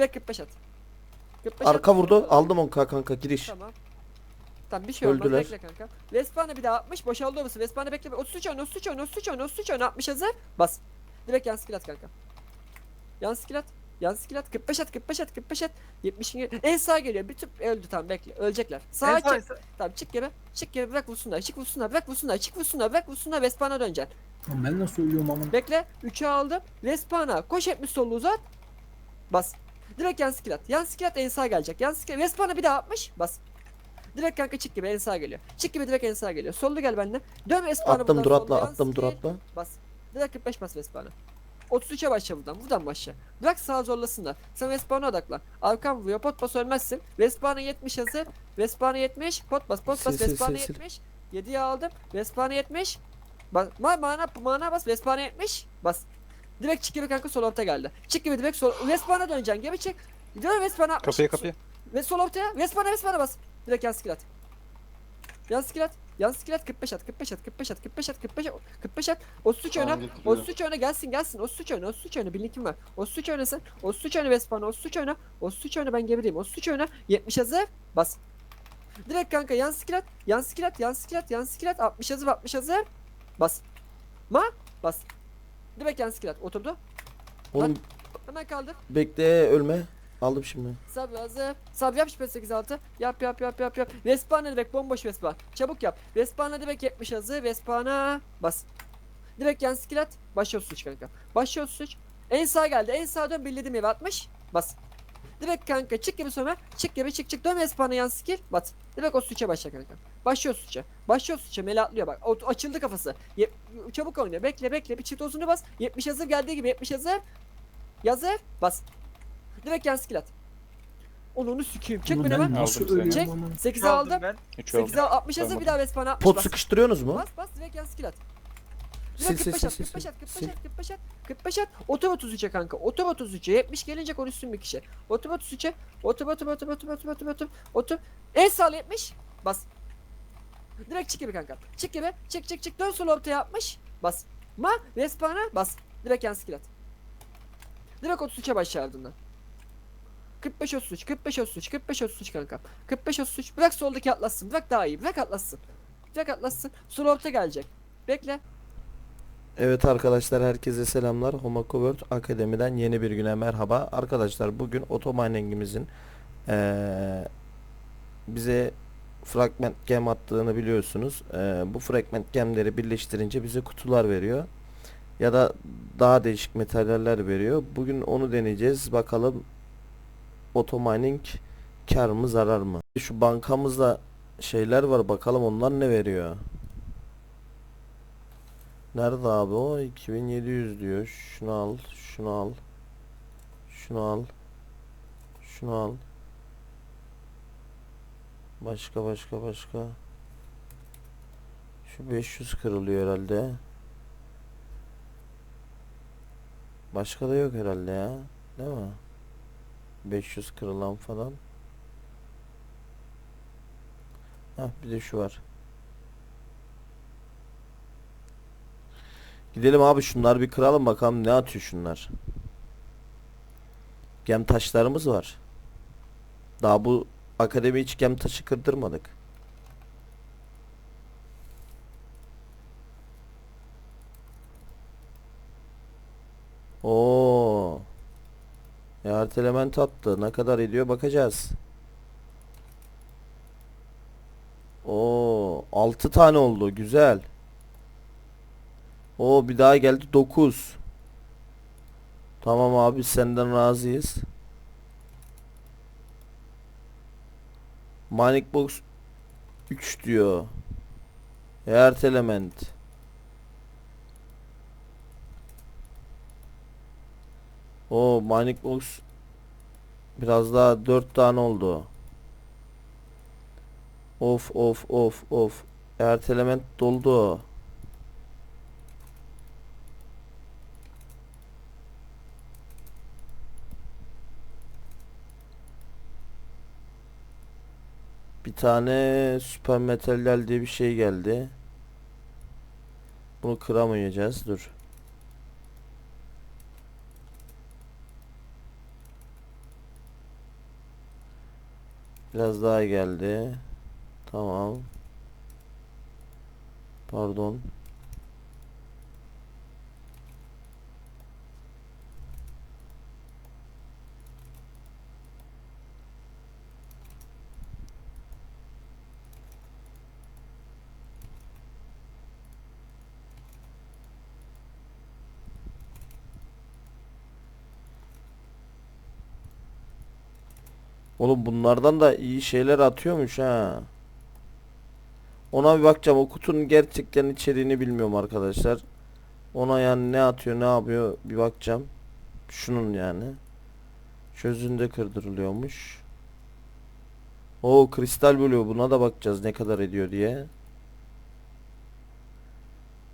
Direkt 45 at. 45 at. Arka vurdu. Aldım 10k kanka giriş. Tamam. Tamam bir şey olmaz Öldüler. bekle kanka. Vespana bir daha 60 boşaldı orası. Vespana bekle. 33 ön 33 ön 33 ön 33 ön 60 hazır. Bas. Direkt yan skill at kanka. Yan skill at. Yan skill at. 45 at 45 at 45 at. 70 en sağ geliyor. Bir tüp öldü tamam bekle. Ölecekler. Sağa En sağ, çık. Tamam çık geri. Çık geri bırak vursunlar. Çık vursunlar. Bırak vursunlar. Çık vursunlar. Bırak vursunlar. Vespana döneceksin. Ben nasıl ölüyorum aman. Bekle. 3'ü aldım. Vespana. Koş 70 solu uzat. Bas. Direkt yan skill at. Yan skill at en sağ gelecek. Yan skill. Vespana bir daha 60. Bas. Direkt kanka çık gibi en sağ geliyor. Çık gibi direkt en sağ geliyor. Sollu gel benden. Dön Vespana Attım dur atla attım dur atla. Bas. Direkt 45 bas Vespana. 33'e başla buradan. Buradan başla. Bırak sağa zorlasınlar. Sen Vespan'a odaklan. Arkan vuruyor. Pot bas ölmezsin. Vespana 70 hazır. Vespana 70. Pot bas. Pot bas. Sil. 70. 7'yi aldım. Vespana 70. Bas. Ma mana mana bas. Vespana 70. Bas. Direkt çık gibi kanka sol orta geldi. Çık gibi direkt sol. Vespana döneceksin. Geri çık. Dön Vespana 60. Kapıyı kapıyı. Ve sol ortaya. Vespana Vespana bas. Direkt yan skill at. Yan skill at. Yan skill at 45 at 45 at 45 at 45 at 45 at 45 at 33 öne Tamam, getiriyor. 33 öne gelsin gelsin 33 öne 33 öne birlikim var 33 öne sen 33 öne Vespana 33 öne 33 öne ben gerideyim 33 öne 70 hazır bas Direkt kanka yan skill at yan skill at yan skill at yan skill at 60 hazır 60 hazır bas Ma bas Direkt yan skill at oturdu Oğlum hemen kaldır bekle ölme. Aldım şimdi. Sabri hazır. Sabri yap 8 6. Yap yap yap yap yap. Vespana direkt bomboş Vespa. Çabuk yap. Vespana direkt 70 hazır. Vespana bas. Direkt yan skill at. Başlıyor suç kanka. Başlıyor suç. En sağ geldi. En sağa dön birledim ev 60. Bas. Direkt kanka çık gibi sonra. Çık gibi çık çık. Dön Vespana yan skill. Bas. Direkt o suça başla kanka. Başlıyor suça. Başlıyor suça. Meli atlıyor bak. O, açıldı kafası. Ye- çabuk oyna. Bekle bekle. Bir çift ozunu bas. 70 hazır geldiği gibi 70 hazır. Yazır. Bas. Direkt yan skill at. Onu onu sükeyim. Çek beni ben hemen. Aldım Çek. aman. 8'e aldım. ben. 3 oldu. 8'e 60 hazır bir daha Vespan'a 60 Pot bas. sıkıştırıyorsunuz mu? Bas bas direkt yan skill at. Sil sil 45 sil sil. 45 at, 45 sil. at, 45 at, 45 at. Otur 33'e kanka. Otur 33'e. 70 gelince konuşsun bir kişi. Otur 33'e. Otur otur otur otur otur otur otur. Otur. En sağ 70. Bas. Direkt çık gibi kanka. Çık gibi. Çık çık çık. Dön sol ortaya 60. Bas. Ma Vespan'a bas. Direkt yan skill at. Direkt 33'e başla ardından. 45 33, 45 33, 45 33 kanka. 45 33. Bırak soldaki atlatsın. Bırak daha iyi. Bırak atlatsın. Bırak atlatsın. Sol orta gelecek. Bekle. Evet arkadaşlar herkese selamlar. Homako World Akademi'den yeni bir güne merhaba. Arkadaşlar bugün otominingimizin eee bize fragment gem attığını biliyorsunuz. Eee, bu fragment gemleri birleştirince bize kutular veriyor. Ya da daha değişik materyaller veriyor. Bugün onu deneyeceğiz. Bakalım otomining kar mı zarar mı? Şu bankamızda şeyler var. Bakalım onlar ne veriyor. Nerede abi o? 2700 diyor. Şunu al, şunu al. Şunu al. Şunu al. Başka başka başka. Şu 500 kırılıyor herhalde. Başka da yok herhalde ya. Değil mi? 500 kırılan falan. Hah bir de şu var. Gidelim abi şunlar bir kıralım bakalım ne atıyor şunlar. Gem taşlarımız var. Daha bu akademi hiç gem taşı kırdırmadık. Oo. E artı element attı. Ne kadar ediyor bakacağız. Oo, 6 tane oldu. Güzel. O bir daha geldi 9. Tamam abi senden razıyız. Manic Box 3 diyor. Earth Element. O Manic Box biraz daha 4 tane oldu. Of of of of. Earth Element doldu. Bir tane süper metaller diye bir şey geldi. Bunu kıramayacağız. Dur. Biraz daha geldi. Tamam. Pardon. Oğlum bunlardan da iyi şeyler atıyormuş ha. Ona bir bakacağım. O kutunun gerçekten içeriğini bilmiyorum arkadaşlar. Ona yani ne atıyor ne yapıyor bir bakacağım. Şunun yani. Çözünde kırdırılıyormuş. O kristal blue buna da bakacağız ne kadar ediyor diye.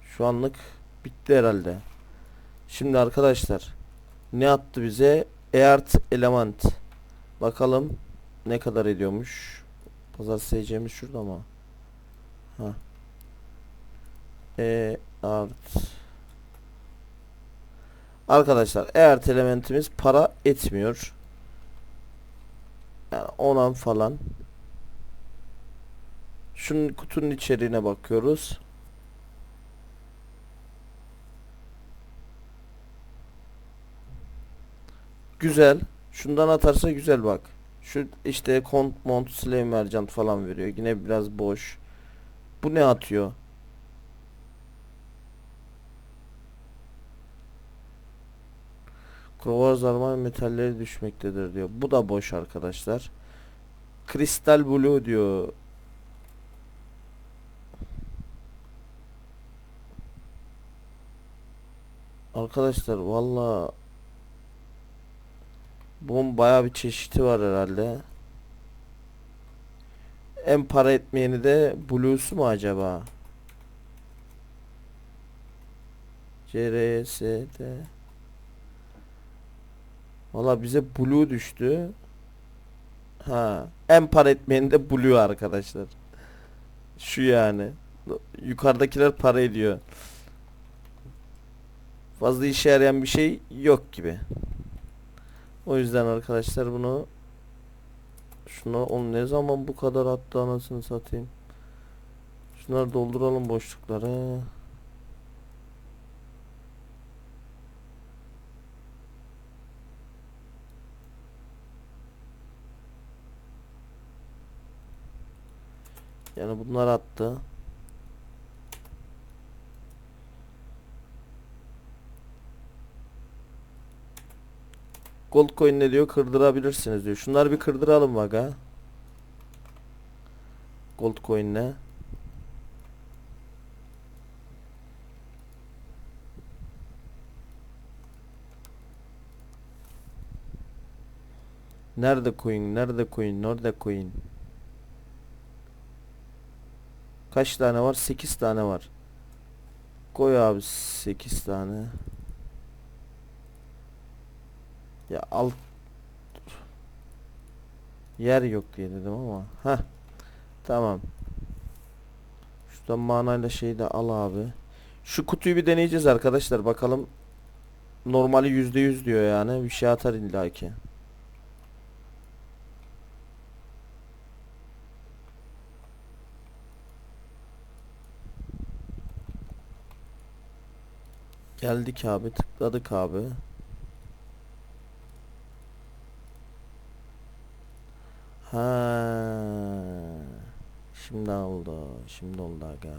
Şu anlık bitti herhalde. Şimdi arkadaşlar ne attı bize? Earth Element. Bakalım ne kadar ediyormuş. Pazar seyircimiz şurada mı? Ha. E art. Arkadaşlar eğer elementimiz para etmiyor. Yani 10'an falan. Şunun kutunun içeriğine bakıyoruz. Güzel. Şundan atarsa güzel bak. Şu işte kont mont slave merchant falan veriyor. Yine biraz boş. Bu ne atıyor? Krovar zarman metalleri düşmektedir diyor. Bu da boş arkadaşlar. Kristal blue diyor. Arkadaşlar valla bunun bayağı bir çeşidi var herhalde. En para etmeyeni de Blue'su mu acaba? CRS'de Valla bize Blue düştü. Ha, en para etmeyeni de Blue arkadaşlar. Şu yani. Yukarıdakiler para ediyor. Fazla işe yarayan bir şey yok gibi. O yüzden arkadaşlar bunu şuna on ne zaman bu kadar attı anasını satayım. Şunları dolduralım boşlukları. Yani bunlar attı. Gold coin ne diyor? Kırdırabilirsiniz diyor. Şunları bir kırdıralım bak ha. Gold coin ne? Nerede coin? Nerede coin? Nerede coin? Kaç tane var? 8 tane var. Koy abi 8 tane. Ya al. Yer yok diye dedim ama. Ha. Tamam. Şuradan manayla şeyi de al abi. Şu kutuyu bir deneyeceğiz arkadaşlar. Bakalım. Normali %100 diyor yani. Bir şey atar illaki. Geldik abi. Tıkladık abi. Ha. Şimdi oldu. Şimdi oldu aga.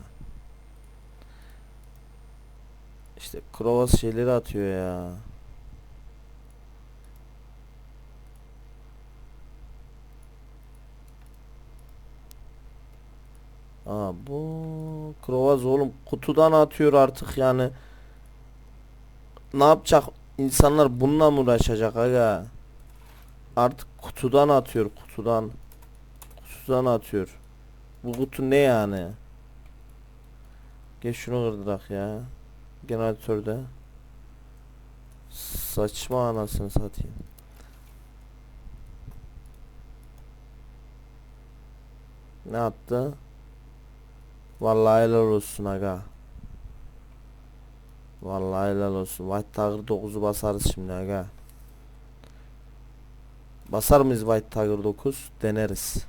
İşte Krovas şeyleri atıyor ya. Aa bu Krovaz oğlum kutudan atıyor artık yani. Ne yapacak? İnsanlar bununla mı uğraşacak aga? Artık kutudan atıyor kutudan. Kutudan atıyor. Bu kutu ne yani? Geç şunu kırdırak ya. Generatörde. Saçma anasını satayım. Ne attı? Vallahi helal olsun aga. Vallahi helal olsun. White Tiger 9'u basarız şimdi aga. Basar mıyız White Tiger 9? Deneriz.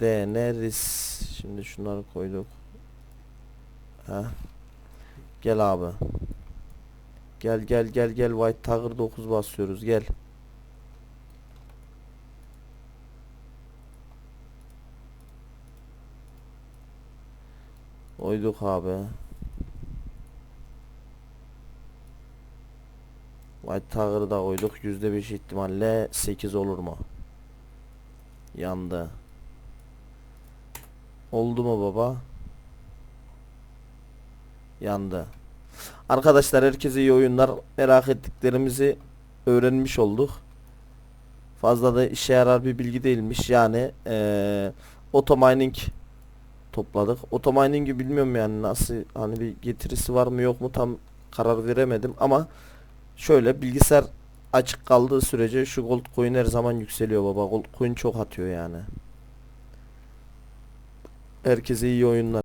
Deneriz. Şimdi şunları koyduk. Ha. Gel abi. Gel gel gel gel White Tiger 9 basıyoruz gel. Koyduk abi. White Tiger'ı da koyduk. %5 ihtimalle 8 olur mu? Yandı. Oldu mu baba? Yandı. Arkadaşlar herkese iyi oyunlar. Merak ettiklerimizi öğrenmiş olduk. Fazla da işe yarar bir bilgi değilmiş. Yani eee automining topladık. Automining'i bilmiyorum yani nasıl hani bir getirisi var mı yok mu tam karar veremedim ama şöyle bilgisayar açık kaldığı sürece şu gold coin her zaman yükseliyor baba. Gold coin çok atıyor yani. Herkese iyi oyunlar.